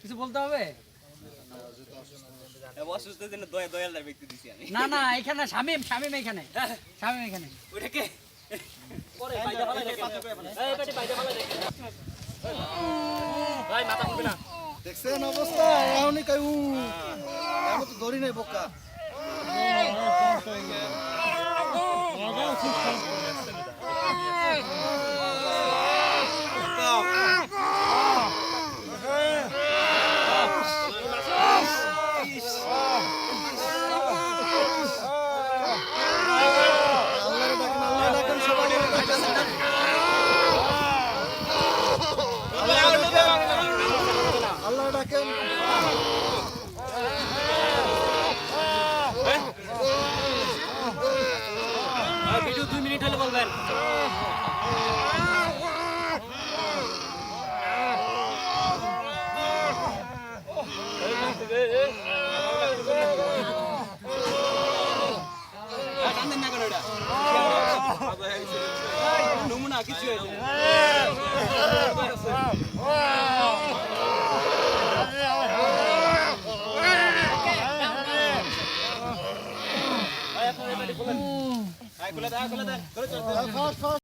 কিছু বলতে হবে? অসুস্থ জন্য দয়া দয়ালদার ব্যক্তি দিছি আমি। না না এখানে শামিম শামিম এখানে। শামিম এখানে। ওটাকে দেখছেন অবস্থা? তো ধরি নাই বোকা। ডাকেন ভিডিও দুই মিনিট হলে বলবেন নমুনা কিছু খুলে দেয় খুলে ফাস্ট